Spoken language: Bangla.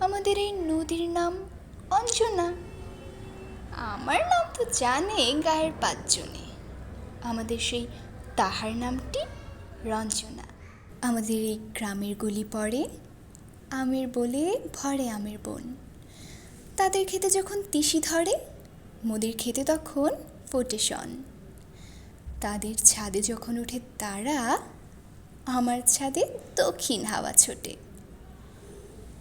আমাদের এই নদীর নাম অঞ্জনা। আমার নাম তো জানে গায়ের পাঁচজনে। আমাদের সেই তাহার নামটি রঞ্জনা। আমাদের এই গ্রামের গলি পড়ে আমের বলে, ভরে আমের বন। তাদের খেতে যখন তিসি ধরে, মোদের খেতে তখন ফোটে শন। তাদের ছাদে যখন ওঠে তারা, আমার ছাদে দক্ষিণ হাওয়া ছোটে।